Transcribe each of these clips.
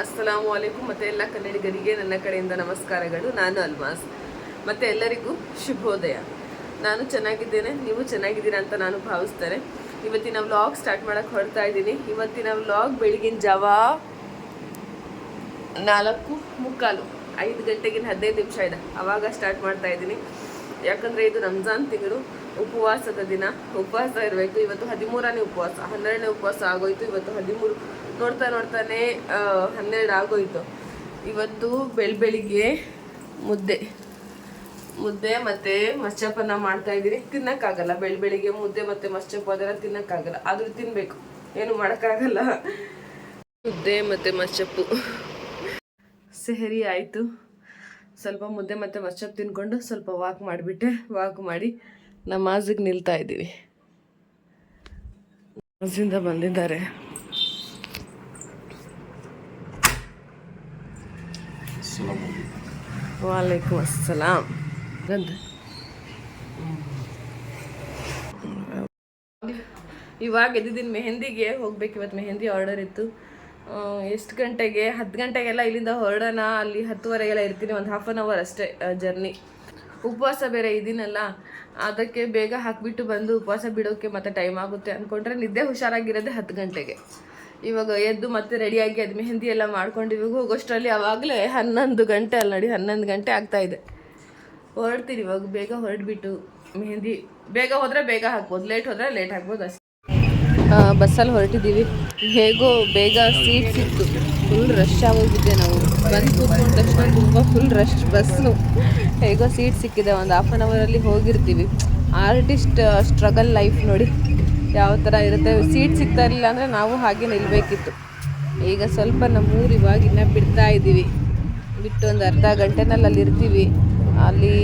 ಅಸ್ಸಲಾಮು ಅಲೈಕುಮ್ ಮತ್ತೆ ಎಲ್ಲ ಕನ್ನಡಿಗರಿಗೆ ನನ್ನ ಕಡೆಯಿಂದ ನಮಸ್ಕಾರಗಳು. ನಾನು ಅಲ್ಮಾಸ್ ಮತ್ತೆ ಎಲ್ಲರಿಗೂ ಶುಭೋದಯ. ನಾನು ಚೆನ್ನಾಗಿದ್ದೇನೆ, ನೀವು ಚೆನ್ನಾಗಿದ್ದೀರಾ ಅಂತ ನಾನು ಭಾವಿಸ್ತೇನೆ. ಇವತ್ತಿನ ವ್ಲಾಗ್ ಸ್ಟಾರ್ಟ್ ಮಾಡಕ್ಕೆ ಹೊರಡ್ತಾ ಇದ್ದೀನಿ. ಇವತ್ತಿನ ವ್ಲಾಗ್ ಬೆಳಗಿನ ಜಾವ ನಾಲ್ಕು ಮುಕ್ಕಾಲು, ಐದು ಗಂಟೆಗಿನ ಹದಿನೈದು ನಿಮಿಷ ಇದೆ. ಅವಾಗ ಸ್ಟಾರ್ಟ್ ಮಾಡ್ತಾ ಇದ್ದೀನಿ. ಯಾಕಂದರೆ ಇದು ರಂಜಾನ್ ತಿಂಗಳು, ಉಪವಾಸದ ದಿನ. ಉಪವಾಸ ಇರಬೇಕು. ಇವತ್ತು ಹದಿಮೂರನೇ ಉಪವಾಸ, ಹನ್ನೆರಡನೇ ಉಪವಾಸ ಆಗೋಯ್ತು. ಇವತ್ತು ಹದಿಮೂರು ನೋಡ್ತಾ ನೋಡ್ತಾನೆ ಹನ್ನೆರಡು ಆಗೋಯ್ತು. ಇವತ್ತು ಬೆಳ ಬೆಳಿಗ್ಗೆ ಮುದ್ದೆ. ಮುದ್ದೆ ಮತ್ತೆ ಮಸ್ಚಪನ್ನ ಮಾಡ್ತಾ ಇದ್ದೀನಿ. ತಿನ್ನಕ್ಕಾಗಲ್ಲ, ಬೆಳ ಬೆಳಿಗ್ಗೆ ಮುದ್ದೆ ಮತ್ತೆ ಮಸ್ಚಪ್ಪ ಅದೆಲ್ಲ ತಿನ್ನಕ್ಕಾಗಲ್ಲ. ಆದ್ರೂ ತಿನ್ಬೇಕು. ಏನು ಮಾಡೋಕ್ಕಾಗಲ್ಲ. ಮುದ್ದೆ ಮತ್ತೆ ಮಸ್ಚಪ್ಪು. ಸೆಹರಿ ಆಯಿತು. ಸ್ವಲ್ಪ ಮುದ್ದೆ ಮತ್ತು ಮಸ್ಚಪ್ ತಿನ್ಕೊಂಡು ಸ್ವಲ್ಪ ವಾಕ್ ಮಾಡಿಬಿಟ್ಟೆ. ವಾಕ್ ಮಾಡಿ ನಮಾಜಿಗೆ ನಿಲ್ತಾ ಇದ್ದೀವಿ. ಬಂದಿದ್ದಾರೆ. ವಾಲೇಕುಮ್ ಅಸ್ಸಲಾಂ ಗಂಧ ಇವಾಗ ಎದ್ದಿದ್ದೀನಿ ಮೆಹಂದಿಗೆ ಹೋಗ್ಬೇಕು. ಇವತ್ತು ಮೆಹಂದಿ ಆರ್ಡರ್ ಇತ್ತು. ಎಷ್ಟು ಗಂಟೆಗೆ? ಹತ್ತು ಗಂಟೆಗೆಲ್ಲ ಇಲ್ಲಿಂದ ಹೊರಡೋಣ. ಅಲ್ಲಿ ಹತ್ತುವರೆಗೆಲ್ಲ ಇರ್ತೀನಿ. ಒಂದು ಹಾಫ್ ಆನ್ ಅವರ್ ಅಷ್ಟೇ ಜರ್ನಿ ಉಪವಾಸ ಬೇರೆ ಇದೀನಲ್ಲ ಅದಕ್ಕೆ ಬೇಗ ಹಾಕಿಬಿಟ್ಟು ಬಂದು ಉಪವಾಸ ಬಿಡೋಕ್ಕೆ ಮತ್ತೆ ಟೈಮ್ ಆಗುತ್ತೆ. ಅಂದ್ಕೊಂಡ್ರೆ ನಿದ್ದೆ ಹುಷಾರಾಗಿರೋದೇ ಹತ್ತು ಗಂಟೆಗೆ. ಇವಾಗ ಎದ್ದು ಮತ್ತೆ ರೆಡಿಯಾಗಿ ಅದು ಮೆಹಂದಿ ಎಲ್ಲ ಮಾಡ್ಕೊಂಡು ಇವಾಗ ಹೋಗೋಷ್ಟರಲ್ಲಿ ಅವಾಗಲೇ ಹನ್ನೊಂದು ಗಂಟೆ ಅಲ್ಲಿ ನೋಡಿ, ಹನ್ನೊಂದು ಗಂಟೆ ಆಗ್ತಾ ಇದೆ. ಹೊರಡ್ತೀರಿ ಇವಾಗ, ಬೇಗ ಹೊರಡ್ಬಿಟ್ಟು ಮೆಹಂದಿ. ಬೇಗ ಹೋದರೆ ಬೇಗ ಹಾಕ್ಬೋದು ಲೇಟ್ ಹೋದರೆ ಲೇಟ್ ಹಾಕ್ಬೋದು ಅಷ್ಟೇ. ಬಸ್ಸಲ್ಲಿ ಹೊರಟಿದ್ದೀವಿ. ಹೇಗೋ ಬೇಗ ಸೀಟ್ ಸಿಕ್ತು. ಫುಲ್ ರಶ್ ಆಗೋಗಿದ್ದೆ ನಾವು. ಬಂದು ಕೂತ್ಕೊಂಡ ತಕ್ಷಣ ತುಂಬ ಫುಲ್ ರಶ್ ಬಸ್ಸು ಹೇಗೋ ಸೀಟ್ ಸಿಕ್ಕಿದೆ. ಒಂದು ಹಾಫ್ ಆನ್ ಅವರಲ್ಲಿ ಹೋಗಿರ್ತೀವಿ. ಆರ್ಟಿಸ್ಟ್ ಸ್ಟ್ರಗಲ್ ಲೈಫ್ ನೋಡಿ. ಯಾವ ಥರ ಇರುತ್ತೆ ಸೀಟ್ ಸಿಗ್ತಾ ಇರಲಿಲ್ಲ ಅಂದರೆ ನಾವು ಹಾಗೆ ನಿಲ್ಲಬೇಕಿತ್ತು ಈಗ ಸ್ವಲ್ಪ ನಮ್ಮೂರು ಇವಾಗ ಇನ್ನೂ ಬಿಡ್ತಾ ಇದ್ದೀವಿ. ಬಿಟ್ಟು ಒಂದು ಅರ್ಧ ಗಂಟೆನಲ್ಲಿ ಅಲ್ಲಿ ಇರ್ತೀವಿ. ಅಲ್ಲಿ,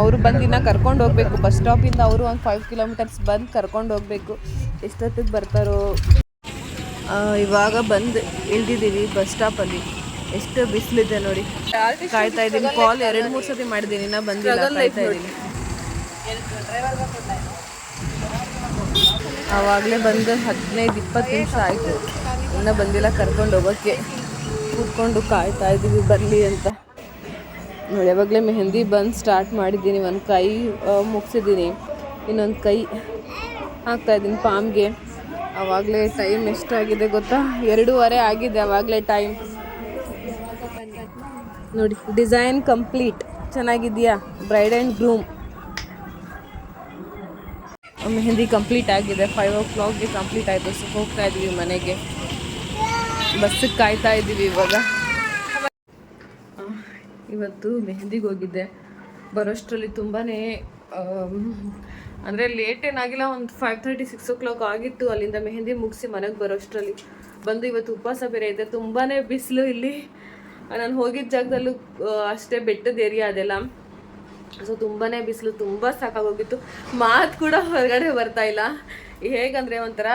ಅವರು ಬಂದು ಇನ್ನೂ ಕರ್ಕೊಂಡು ಹೋಗಬೇಕು. ಬಸ್ ಸ್ಟಾಪಿಂದ ಅವರು ಒಂದು ಫೈವ್ ಕಿಲೋಮೀಟರ್ಸ್ ಬಂದು ಕರ್ಕೊಂಡು ಹೋಗಬೇಕು. ಎಷ್ಟೊತ್ತಿಗೆ ಬರ್ತಾರೋ. ಇವಾಗ ಬಂದು ಇಳ್ದಿದ್ದೀವಿ ಬಸ್ ಸ್ಟಾಪಲ್ಲಿ ಎಷ್ಟು ಬಿಸಿಲಿದೆ ನೋಡಿ. ಕಾಯ್ತಾ ಇದ್ದೀನಿ. ಕಾಲ್ ಎರಡು ಮೂರು ಸತಿ ಮಾಡಿದ್ದೀನಿ. ಇನ್ನೂ ಬಂದಿಲ್ಲ. ಕಾಯ್ತಾ ಇದ್ದೀನಿ. ಆವಾಗಲೇ ಬಂದು ಹದಿನೈದು, ಇಪ್ಪತ್ತು ನಿಮಿಷ ಆಯಿತು. ಇನ್ನೂ ಬಂದಿಲ್ಲ, ಕರ್ಕೊಂಡು ಹೋಗೋಕ್ಕೆ. ಕೂತ್ಕೊಂಡು ಕಾಯ್ತಾ ಇದ್ದೀವಿ ಬರಲಿ ಅಂತ. ನೋಡಿ, ಯಾವಾಗಲೇ ಮೆಹಂದಿ ಬಂದು ಸ್ಟಾರ್ಟ್ ಮಾಡಿದ್ದೀನಿ, ಒಂದು ಕೈ ಮುಗಿಸಿದ್ದೀನಿ. ಇನ್ನೊಂದು ಕೈ ಹಾಕ್ತಾ ಇದ್ದೀನಿ ಪಾಮ್ಗೆ. ಆವಾಗಲೇ ಟೈಮ್ ಎಷ್ಟಾಗಿದೆ ಗೊತ್ತಾ? ಎರಡೂವರೆ ಆಗಿದೆ ಆವಾಗಲೇ ಟೈಮ್ ನೋಡಿ ಡಿಸೈನ್ ಕಂಪ್ಲೀಟ್ ಚೆನ್ನಾಗಿದೆಯಾ? Bride and groom mehndi complete ಆಗಿದೆ. ಫೈವ್ ಓ ಕ್ಲಾಕ್ಗೆ ಕಂಪ್ಲೀಟ್ ಆಯಿತು. ಸೊ ಹೋಗ್ತಾ ಇದ್ದೀವಿ ಮನೆಗೆ. ಬಸ್ಸಿಗೆ ಕಾಯ್ತಾ ಇದ್ದೀವಿ ಇವಾಗ. ಇವತ್ತು ಮೆಹಂದಿಗೆ ಹೋಗಿದ್ದೆ. ಬರೋಷ್ಟರಲ್ಲಿ ತುಂಬಾ ಅಂದರೆ ಲೇಟ್ ಏನಾಗಿಲ್ಲ ಒಂದು five thirty six o'clock ಆಗಿತ್ತು. ಅಲ್ಲಿಂದ ಮೆಹಂದಿ ಮುಗಿಸಿ ಮನೆಗೆ ಬರೋಷ್ಟರಲ್ಲಿ. ಬಂದು ಇವತ್ತು ಉಪವಾಸ ಬೇರೆ ಇದೆ. ತುಂಬಾ ಬಿಸಿಲು ಇಲ್ಲಿ. ನಾನು ಹೋಗಿದ್ದ ಜಾಗದಲ್ಲೂ ಅಷ್ಟೇ ಬೆಟ್ಟದ ಏರಿಯಾ ಅದೆಲ್ಲ. ಸೊ ತುಂಬಾ ಬಿಸಿಲು, ತುಂಬ ಸಾಕಾಗೋಗಿತ್ತು. ಮಾತು ಕೂಡ ಹೊರಗಡೆ ಬರ್ತಾ ಇಲ್ಲ. ಹೇಗಂದ್ರೆ ಒಂಥರ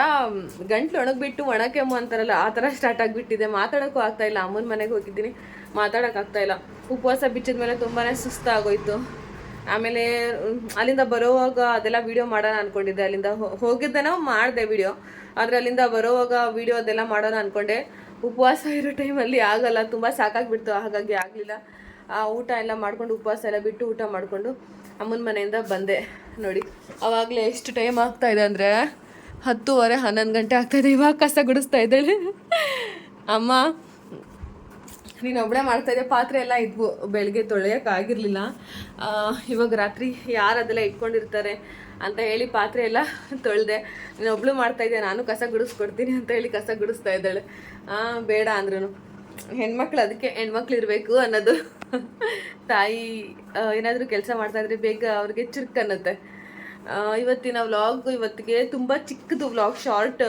ಗಂಟ್ಲು ಒಣಗ್ಬಿಟ್ಟು ಒಣಕೆಮ್ಮು ಅಂತಾರಲ್ಲ, ಆ ಥರ ಸ್ಟಾರ್ಟ್ ಆಗಿಬಿಟ್ಟಿದೆ. ಮಾತಾಡೋಕ್ಕೂ ಆಗ್ತಾ ಇಲ್ಲ. ಅಮ್ಮನ ಮನೆಗೆ ಹೋಗಿದ್ದೀನಿ. ಮಾತಾಡೋಕ್ಕಾಗ್ತಾಯಿಲ್ಲ ಉಪವಾಸ ಬಿಚ್ಚಿದ ಮೇಲೆ ತುಂಬಾ ಸುಸ್ತಾಗೋಯ್ತು. ಆಮೇಲೆ ಅಲ್ಲಿಂದ ಬರೋವಾಗ ಅದೆಲ್ಲ ವಿಡಿಯೋ ಮಾಡೋಣ ಅನ್ಕೊಂಡಿದ್ದೆ. ಅಲ್ಲಿಂದ ಹೋಗಿದ್ದೇನೋ ಮಾಡಿದೆ ವಿಡಿಯೋ ಆದರೆ ಅಲ್ಲಿಂದ ಬರೋವಾಗ ವಿಡಿಯೋ ಅದೆಲ್ಲ ಮಾಡೋಣ ಅನ್ಕೊಂಡೆ. ಉಪವಾಸ ಇರೋ ಟೈಮಲ್ಲಿ ಆಗಲ್ಲ. ತುಂಬ ಸಾಕಾಗಿಬಿಡ್ತು. ಹಾಗಾಗಿ ಆಗಲಿಲ್ಲ. ಆ ಊಟ ಎಲ್ಲ ಮಾಡ್ಕೊಂಡು ಉಪವಾಸ ಎಲ್ಲ ಬಿಟ್ಟು ಊಟ ಮಾಡಿಕೊಂಡು ಅಮ್ಮನ ಮನೆಯಿಂದ ಬಂದೆ. ನೋಡಿ ಆವಾಗಲೇ ಎಷ್ಟು ಟೈಮ್ ಆಗ್ತಾ ಇದೆ ಅಂದರೆ ಹತ್ತುವರೆ, ಹನ್ನೊಂದು ಗಂಟೆ ಆಗ್ತಾ ಇದೆ. ಇವಾಗ ಕಸ ಗುಡಿಸ್ತಾ ಇದ್ದಾಳೆ ಅಮ್ಮ, ನೀನು ಮಾಡ್ತಾ ಇದ್ದೆ ಪಾತ್ರೆ ಎಲ್ಲ ಇದ್ವು. ಬೆಳಗ್ಗೆ ತೊಳೆಯೋಕ್ಕಾಗಿರಲಿಲ್ಲ ಇವಾಗ ರಾತ್ರಿ ಯಾರು ಅದೆಲ್ಲ ಇಟ್ಕೊಂಡಿರ್ತಾರೆ ಅಂತ ಹೇಳಿ ಪಾತ್ರೆ ಎಲ್ಲ ತೊಳೆದೆ. ನೀನು ಒಬ್ಳು ಮಾಡ್ತಾ ಇದ್ದೆ ನಾನು ಕಸ ಗುಡಿಸ್ಕೊಡ್ತೀನಿ ಅಂತ ಹೇಳಿ ಕಸ ಗುಡಿಸ್ತಾ ಇದ್ದಾಳೆ. ಬೇಡ ಅಂದ್ರೂ ಹೆಣ್ಮಕ್ಳು ಅದಕ್ಕೆ ಹೆಣ್ಮಕ್ಳು ಇರಬೇಕು ಅನ್ನೋದು. ತಾಯಿ ಏನಾದರೂ ಕೆಲಸ ಮಾಡ್ತಾ ಇದ್ರೆ ಬೇಗ ಅವ್ರಿಗೆ ಚುರುಕು ಅನ್ನತ್ತೆ. ಇವತ್ತಿನ ವ್ಲಾಗ್ ಇವತ್ತಿಗೆ ತುಂಬ ಚಿಕ್ಕದು ವ್ಲಾಗ್, ಶಾರ್ಟ್,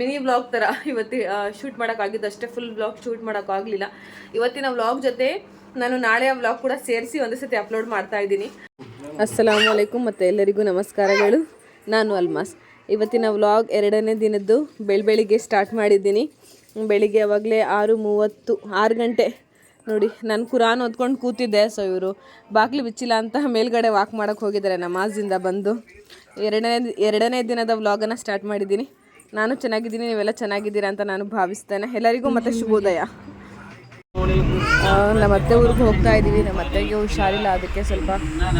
ಮಿನಿ ವ್ಲಾಗ್ ಥರ ಇವತ್ತಿ ಶೂಟ್ ಮಾಡೋಕ್ಕಾಗಿದ್ದು ಅಷ್ಟೇ ಫುಲ್ ವ್ಲಾಗ್ ಶೂಟ್ ಮಾಡೋಕ್ಕಾಗಲಿಲ್ಲ ಇವತ್ತಿನ ವ್ಲಾಗ್ ಜೊತೆ ನಾನು ನಾಳೆ ಆ ವ್ಲಾಗ್ ಕೂಡ ಸೇರಿಸಿ ಒಂದು ಸತಿ ಅಪ್ಲೋಡ್ ಮಾಡ್ತಾ ಇದ್ದೀನಿ. ಅಸ್ಸಲಾಮು ಅಲೈಕುಮ್ ಮತ್ತು ಎಲ್ಲರಿಗೂ ನಮಸ್ಕಾರಗಳು. ನಾನು ಅಲ್ಮಾಸ್. ಇವತ್ತಿನ ವ್ಲಾಗ್ ಎರಡನೇ ದಿನದ್ದು ಬೆಳ್ ಬೆಳಿಗ್ಗೆ ಸ್ಟಾರ್ಟ್ ಮಾಡಿದ್ದೀನಿ. ಬೆಳಿಗ್ಗೆ ಆವಾಗಲೇ ಆರು ಮೂವತ್ತು, ಆರು ಗಂಟೆ ನೋಡಿ, ನಾನು ಕುರಾನ್ ಓದ್ಕೊಂಡು ಕೂತಿದ್ದೆ. ಸೊ ಇವರು ಬಾಗಿಲು ಬಿಚ್ಚಿಲ್ಲ ಅಂತ ಮೇಲ್ಗಡೆ ವಾಕ್ ಮಾಡೋಕ್ಕೆ ಹೋಗಿದ್ದಾರೆ ನಮಾಜಿಂದ ಬಂದು. ಎರಡನೇ ಎರಡನೇ ದಿನದ ವ್ಲಾಗನ್ನು ಸ್ಟಾರ್ಟ್ ಮಾಡಿದ್ದೀನಿ. ನಾನು ಚೆನ್ನಾಗಿದ್ದೀನಿ, ನೀವೆಲ್ಲ ಚೆನ್ನಾಗಿದ್ದೀರಾ ಅಂತ ನಾನು ಭಾವಿಸ್ತೇನೆ. ಎಲ್ಲರಿಗೂ ಮತ್ತೆ ಶುಭೋದಯ. ನಮ್ಮ ಅತ್ತೆ ಊರಿಗೆ ಹೋಗ್ತಾ ಇದ್ದೀವಿ. ನಮ್ಮ ಅತ್ತೆಗೆ ಹುಷಾರಿಲ್ಲ, ಅದಕ್ಕೆ ಸ್ವಲ್ಪ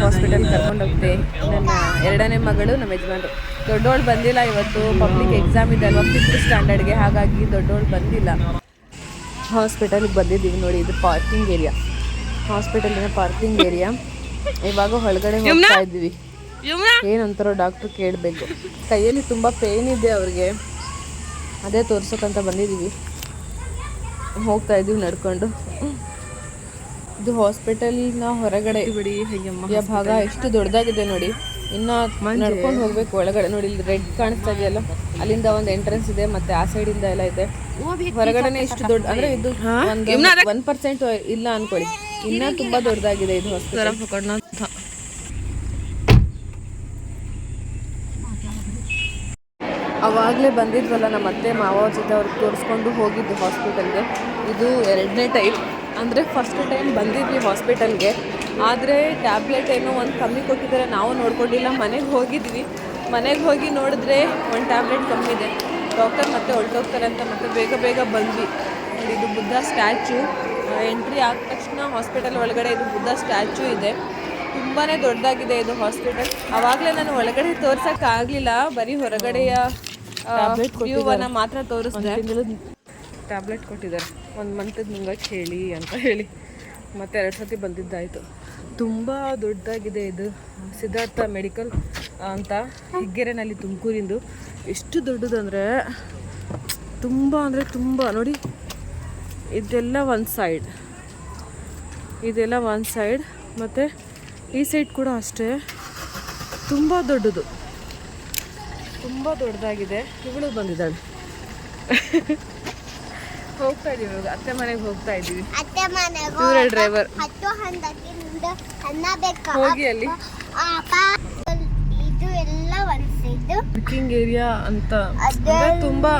ಹಾಸ್ಪಿಟಲ್ ಕರ್ಕೊಂಡೋಗ್ತೆ ನನ್ನ ಎರಡನೇ ಮಗಳು ನಮ್ಮ ಯಜಮಾನ್ರು. ದೊಡ್ಡವಳು ಬಂದಿಲ್ಲ ಇವತ್ತು. ಪಬ್ಲಿಕ್ ಎಕ್ಸಾಮ್ ಇದೆ ಅಲ್ವಾ? ಫಿಫ್ತ್ ಸ್ಟ್ಯಾಂಡರ್ಡ್ಗೆ ಹಾಗಾಗಿ ದೊಡ್ಡವಳು ಬಂದಿಲ್ಲ. ಹಾಸ್ಪಿಟಲ್ಗೆ ಬಂದಿದ್ದೀವಿ ನೋಡಿ ಇದು ಪಾರ್ಕಿಂಗ್ ಏರಿಯಾ. ಹಾಸ್ಪಿಟಲಿನ ಪಾರ್ಕಿಂಗ್ ಏರಿಯಾ. ಇವಾಗ ಹೊರಗಡೆ ಹೋಗ್ತಾ ಇದ್ದೀವಿ. ಏನಂತಾರೋ ಡಾಕ್ಟ್ರು ಕೇಳಬೇಕು. ಕೈಯಲ್ಲಿ ತುಂಬ ಪೇನ್ ಇದೆ ಅವ್ರಿಗೆ. ಅದೇ ತೋರ್ಸೋಕ್ಕಂತ ಬಂದಿದ್ದೀವಿ. ಹೋಗ್ತಾ ಇದ್ದೀವಿ ನಡ್ಕೊಂಡು. ಇದು ಹಾಸ್ಪಿಟಲ್ನ ಹೊರಗಡೆ. ಬಿಡಿ ಭಾಗ ಎಷ್ಟು ದೊಡ್ಡದಾಗಿದೆ ನೋಡಿ. ಇನ್ನ ನಡ್ಕೊಂಡು ಹೋಗ್ಬೇಕು ಒಳಗಡೆ. ನೋಡಿ ಇಲ್ಲಿ ರೆಡ್ ಕಾಣಿಸ್ತಾ ಇದೆಯಲ್ಲ? ಅಲ್ಲಿಂದ ಒಂದು ಎಂಟ್ರೆನ್ಸ್ ಇದೆ ಮತ್ತೆ ಆ ಸೈಡ್ ಇಂದ ಎಲ್ಲ ಇದೆ. ಹೊರಗಡೆನೆ ಇಷ್ಟು ದೊಡ್ಡ ಅಂದ್ರೆ ಇದು ಒನ್ ಪರ್ಸೆಂಟ್ ಇಲ್ಲ ಅನ್ಕೊಳ್ಳಿ. ಇನ್ನ ತುಂಬಾ ದೊಡ್ಡದಾಗಿದೆ ಇದು ಹಾಸ್ಪಿಟಲ್ ಅವಾಗಲೇ ಬಂದಿದ್ವಲ್ಲ ನಮ್ಮ ಅತ್ತೆ ಮಾವ ಜೊತೆ ಅವ್ರಿಗೆ ತೋರಿಸ್ಕೊಂಡು ಹೋಗಿದ್ದು ಹಾಸ್ಪಿಟಲ್ಗೆ ಇದು ಎರಡನೇ ಟೈಮ್ ಅಂದರೆ ಫಸ್ಟ್ ಟೈಮ್ ಬಂದಿದ್ವಿ ಹಾಸ್ಪಿಟಲ್ಗೆ ಆದರೆ ಟ್ಯಾಬ್ಲೆಟ್ ಏನೋ ಒಂದು ಕಮ್ಮಿ ಕೊಟ್ಟಿದ್ದಾರೆ ನಾವು ನೋಡ್ಕೊಂಡಿಲ್ಲ ಮನೆಗೆ ಹೋಗಿದ್ವಿ. ಮನೆಗೆ ಹೋಗಿ ನೋಡಿದ್ರೆ ಒಂದು ಟ್ಯಾಬ್ಲೆಟ್ ಕಮ್ಮಿ ಇದೆ. ಡಾಕ್ಟರ್ ಮತ್ತೆ ಹೊರಟೋಗ್ತಾರೆ ಅಂತ ಮತ್ತೆ ಬೇಗ ಬೇಗ ಬಂದ್ವಿ. ಇದು ಬುದ್ಧ ಸ್ಟ್ಯಾಚು ಎಂಟ್ರಿ ಆದ ತಕ್ಷಣ ಹಾಸ್ಪಿಟಲ್ ಒಳಗಡೆ ಇದು ಬುದ್ಧ ಸ್ಟ್ಯಾಚು ಇದೆ. ತುಂಬಾ ದೊಡ್ಡದಾಗಿದೆ ಇದು ಹಾಸ್ಪಿಟಲ್. ಆವಾಗಲೇ ನಾನು ಒಳಗಡೆ ತೋರ್ಸೋಕ್ಕಾಗಲಿಲ್ಲ ಬರೀ ಹೊರಗಡೆಯ ವ್ಯೂವನ್ನ ಮಾತ್ರ ತೋರಿಸ್ತಾರೆ ಟ್ಯಾಬ್ಲೆಟ್ ಕೊಟ್ಟಿದ್ದಾರೆ. ಒಂದು ಮಂತದ್ದು ನುಂಗಕ್ಕೆ ಹೇಳಿ ಅಂತ ಹೇಳಿ. ಮತ್ತೆ ಎರಡು ಸತಿ ಬಂದಿದ್ದಾಯಿತು. ತುಂಬ ದೊಡ್ಡದಾಗಿದೆ ಇದು ಸಿದ್ಧಾರ್ಥ ಮೆಡಿಕಲ್ ಅಂತ ಹಿಗ್ಗೆರೆನಲ್ಲಿ ತುಮಕೂರಿಂದು. ಎಷ್ಟು ದೊಡ್ಡದಂದರೆ ತುಂಬ ಅಂದರೆ ತುಂಬ. ನೋಡಿ, ಇದೆಲ್ಲ ಒಂದು ಸೈಡ್ ಇದೆಲ್ಲ ಒಂದು ಸೈಡ್ ಮತ್ತು ಈ ಸೈಡ್ ಕೂಡ ಅಷ್ಟೇ. ತುಂಬ ದೊಡ್ಡದು. ತುಂಬ ದೊಡ್ಡದಾಗಿದೆ. ಇವಳು ಬಂದಿದ್ದಾಳೆ. ಹೋಗ್ತಾ ಇದೀವಿ ಇವಾಗ. ಅತ್ತೆ ಮನೆಗೆ ಹೋಗ್ತಾ ಇದೀವಿ. ಅತ್ತೆ ಮನೆಗೆ ಇವರೇ ಡ್ರೈವರ್ ಹತ್ತು ಹಂದಕ್ಕೆ ನಿಮ್ದು ಅನ್ನ ಬೇಕಾ? ಹೋಗಿ ಅಲ್ಲಿ. ಇದು ಎಲ್ಲ ಒಂದು ಸೈಡು ಪಾರ್ಕಿಂಗ್ ಏರಿಯಾ ಅಂತ. ಅಂದ್ರೆ ತುಂಬಾ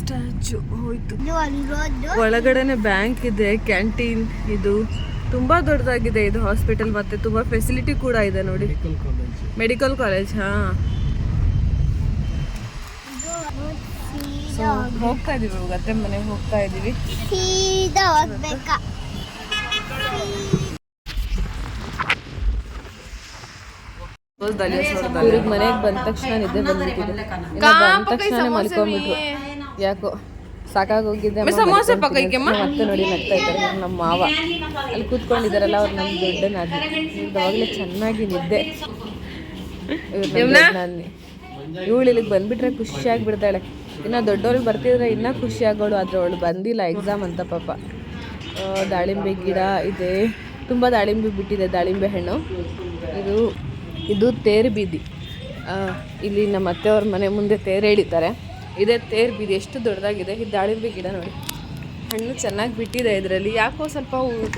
ಸ್ಟ್ಯಾಚು. ಹೋಯ್ತು. ಒಳಗಡೆನೆ ಬ್ಯಾಂಕ್ ಇದೆ ಕ್ಯಾಂಟೀನ್ ಇದು. ತುಂಬಾ ದೊಡ್ಡದಾಗಿದೆ ಇದು ಹಾಸ್ಪಿಟಲ್ ಮತ್ತೆ ತುಂಬಾ ಫೆಸಿಲಿಟಿ ಕೂಡ ಇದೆ ನೋಡಿ. ಮೆಡಿಕಲ್ ಕಾಲೇಜ್ ಹಾ ಸೊ ಹೋಗ್ತಾ ಇದೀವಿ ಇವಾಗ ಅತ್ತೆ ಮನೆಗೆ ಹೋಗ್ತಾ ಇದೀವಿ. ಸೀದಾ ಹೋಗ್ಬೇಕಾ? ಇವ್ರಿಗೆ ಮನೆಗೆ ಬಂದ ತಕ್ಷಣ ನಿದ್ದೆ ಬಂದ್ಬಿಟ್ಟಿದೆ. ಬಂದ ತಕ್ಷಣ ಮಲ್ಕೊಂಡ್ಬಿಟ್ರು ಯಾಕೋ ಸಾಕಾಗೋಗಿದ್ದೆ ಸಮೋಸೆ. ನಮ್ಮ ಅತ್ತೆ ನೋಡಿ ನಗ್ತಾ ಇದ್ದಾರೆ ನಮ್ಮ ಮಾವ. ಅಲ್ಲಿ ಕೂತ್ಕೊಂಡಿದ್ದಾರಲ್ಲ ಅವ್ರು ನಮ್ಮ ದೊಡ್ಡ ನಾದಿ ಇವಾಗಲೇ ಚೆನ್ನಾಗಿ ನಿದ್ದೆ. ಇವಳು ಇಲ್ಲಿಗೆ ಬಂದ್ಬಿಟ್ರೆ ಖುಷಿಯಾಗಿ ಆಗ್ಬಿಡ್ತಾಳೆ ಇನ್ನು ದೊಡ್ಡವ್ರಿಗೆ ಬರ್ತಿದ್ರೆ ಇನ್ನೂ ಖುಷಿ ಆಗೋಳು ಆದರೆ ಅವಳು ಬಂದಿಲ್ಲ ಎಕ್ಸಾಮ್ ಅಂತ ಪಾಪ. ದಾಳಿಂಬೆ ಗಿಡ ಇದೆ. ತುಂಬ ದಾಳಿಂಬೆ ಬಿಟ್ಟಿದೆ, ದಾಳಿಂಬೆ ಹಣ್ಣು. ಇದು ಇದು ತೇರು ಬೀದಿ. ಇಲ್ಲಿ ನಮ್ಮ ಅತ್ತೆಯವ್ರ ಮನೆ ಮುಂದೆ ತೇರು ಎಳಿತಾರೆ. ಇದೇ ತೇರು ಬೀದಿ, ಎಷ್ಟು ದೊಡ್ಡದಾಗಿದೆ. ಈ ದಾಳಿಂಬೆ ಗಿಡ ನೋಡಿ. ಹಣ್ಣು ಚೆನ್ನಾಗಿ ಬಿಟ್ಟಿದೆ ಇದರಲ್ಲಿ. ಯಾಕೋ ಸ್ವಲ್ಪ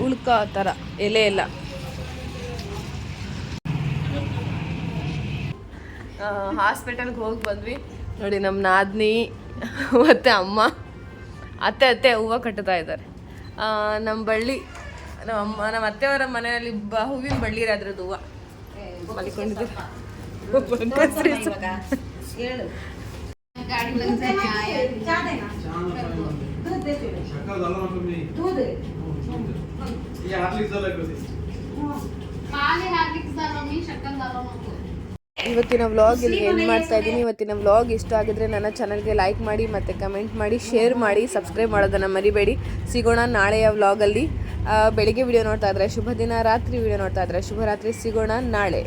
ಉಳ್ಕ ಥರ, ಎಲೆ ಎಲ್ಲ. ಹಾಸ್ಪಿಟಲ್ಗೆ ಹೋಗಿ ಬಂದ್ವಿ. ನೋಡಿ ನಮ್ಮ ನಾದ್ನಿ ಮತ್ತು ಅಮ್ಮ. ಅತ್ತೆ ಅತ್ತೆ ಹೂವು ಕಟ್ಟುತ್ತಾ ಇದ್ದಾರೆ. ಆ, ನಮ್ಮ ಬಳ್ಳಿ ನಮ್ಮ ಅಮ್ಮ ನಮ್ಮ ಅತ್ತೆಯವರ ಮನೆಯಲ್ಲಿ ಬ ಹೂವಿನ ಬಳ್ಳಿ ಇರೋ ಅದ್ರದ್ದು ಹೂವು. ಮಲಿಕೊಂಡಿದ್ದೀರಿ? ಇವತ್ತಿನ ವ್ಲಾಗ್ ಇಲ್ಲಿ ಎಂಡ್ ಮಾಡ್ತಾ ಇದ್ದೀನಿ. ಇವತ್ತಿನ ವ್ಲಾಗ್ ಇಷ್ಟ ಆಗಿದ್ರೆ ನನ್ನ ಚಾನಲ್ಗೆ ಲೈಕ್ ಮಾಡಿ, ಮತ್ತು ಕಮೆಂಟ್ ಮಾಡಿ ಶೇರ್ ಮಾಡಿ ಸಬ್ಸ್ಕ್ರೈಬ್ ಮಾಡೋದನ್ನು ಮರಿಬೇಡಿ. ಸಿಗೋಣ ನಾಳೆಯ ವ್ಲಾಗಲ್ಲಿ ಬೆಳಿಗ್ಗೆ ವಿಡಿಯೋ ನೋಡ್ತಾ ಇದ್ರೆ ಶುಭ ದಿನ ರಾತ್ರಿ ವಿಡಿಯೋ ನೋಡ್ತಾ ಇದ್ರೆ ಶುಭರಾತ್ರಿ. ಸಿಗೋಣ ನಾಳೆ.